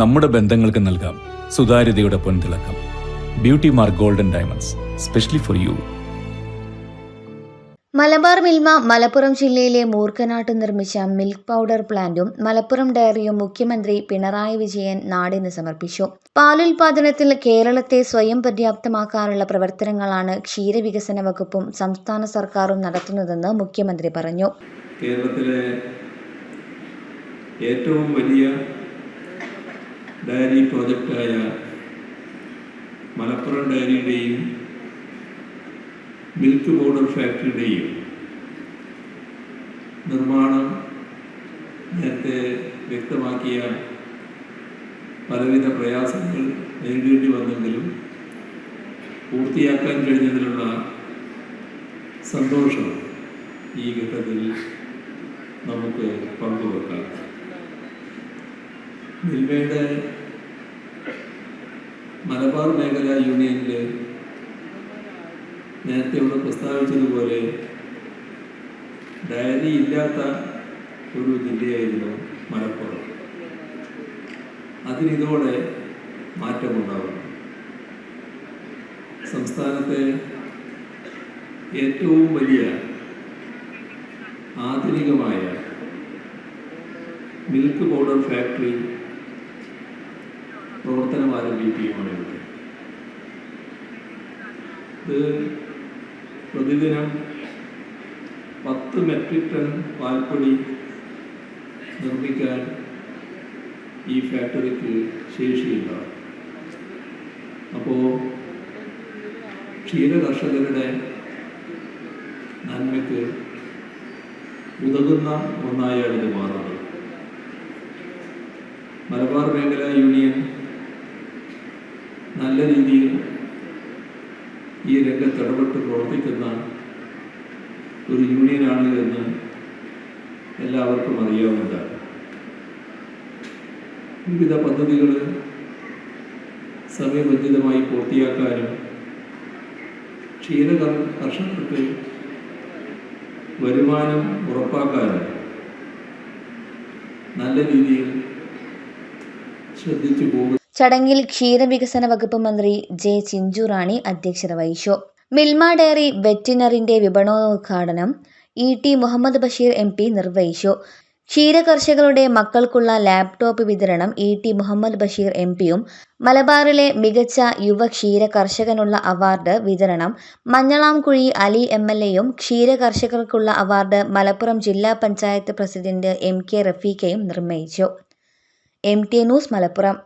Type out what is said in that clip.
നമ്മുടെ ബന്ധങ്ങൾക്ക് നൽകാം സുതാര്യതയുടെ പൊൻതിളക്കം. Beauty mark golden diamonds specially for you Malabar Milma Malappuram ജില്ലയിലെ മൂർക്കനാട്ട് നിർമ്മിച്ച മിൽക്ക് പൗഡർ പ്ലാന്റും മലപ്പുറം ഡയറിയും മുഖ്യമന്ത്രി പിണറായി വിജയൻ നാടിന് സമർപ്പിച്ചു. പാലുൽപാദനത്തിൽ കേരളത്തെ സ്വയം പര്യാപ്തമാക്കാനുള്ള പ്രവർത്തനങ്ങളാണ് ക്ഷീരവികസന വകുപ്പും സംസ്ഥാന സർക്കാരും നടത്തുന്നതെന്ന് മുഖ്യമന്ത്രി പറഞ്ഞു. കേരളത്തിലെ ഏറ്റവും വലിയ ഡയറി പ്രോജക്റ്റായ മലപ്പുറം ഡയറിയുടെയും മിൽക്ക് പൗഡർ ഫാക്ടറിയുടെയും നിർമ്മാണം നേരത്തെ വ്യക്തമാക്കിയ പലവിധ പ്രയാസങ്ങൾ നേരിടേണ്ടി വന്നെങ്കിലും പൂർത്തിയാക്കാൻ കഴിഞ്ഞതിലുള്ള സന്തോഷം ഈ ഘട്ടത്തിൽ നമുക്ക് പങ്കുവെക്കാം. മിൽമയുടെ മലബാർ മേഖല യൂണിയനിൽ നേരത്തെ ഇവിടെ പ്രസ്താവിച്ചതുപോലെ ഡയറി ഇല്ലാത്ത ഒരു ജില്ലയായിരുന്നു മലപ്പുറം. അതിനിതോടെ മാറ്റമുണ്ടാകും സംസ്ഥാനത്തെ ഏറ്റവും വലിയ ആധുനികമായ മിൽക്ക് പൗഡർ ഫാക്ടറി പ്രവർത്തനം ആരംഭിക്കുകയുമാണ് ഇവിടെ ഇത് പ്രതിദിനം പത്ത് മെട്രിക് ടൺ പാൽപ്പൊടി നിർമ്മിക്കാൻ ഈ ഫാക്ടറിക്ക് ശേഷിയുണ്ടാവും. അപ്പോൾ ക്ഷീര കർഷകരുടെ നന്മയ്ക്ക് ഉതകുന്ന ഒന്നായാണ് ഇത് മാറുന്നത് മലബാർ മേഖല യൂണിയൻ നല്ല രീതിയിൽ ഈ രംഗത്ത് ഇടപെട്ട് പ്രവർത്തിക്കുന്ന ഒരു യൂണിയനാണ് എന്ന് എല്ലാവർക്കും അറിയാവുന്നതാണ്. വിവിധ പദ്ധതികൾ സമയബന്ധിതമായി പൂർത്തിയാക്കാനും ക്ഷീര കർ- കർഷകർക്ക് വരുമാനം ഉറപ്പാക്കാനും നല്ല രീതിയിൽ ശ്രദ്ധിച്ചു പോകും ചടങ്ങിൽ ക്ഷീരവികസന വകുപ്പ് മന്ത്രി ജെ ചിഞ്ചുറാണി അധ്യക്ഷത വഹിച്ചു. മിൽമ ഡയറി വെറ്റിനറിന്റെ വിപണോദ്ഘാടനം E T Muhammad Basheer M P നിർവഹിച്ചു. ക്ഷീരകർഷകരുടെ മക്കൾക്കുള്ള ലാപ്ടോപ്പ് വിതരണം E T Muhammad Basheer M പിയും മലബാറിലെ മികച്ച യുവ ക്ഷീര കർഷകനുള്ള അവാർഡ് വിതരണം. മഞ്ഞളാംകുഴി അലി എം എൽ എയും ക്ഷീര കർഷകർക്കുള്ള അവാർഡ് മലപ്പുറം ജില്ലാ പഞ്ചായത്ത് പ്രസിഡന്റ് എം കെ റഫീഖയും നിർവഹിച്ചു. M T news Malappuram.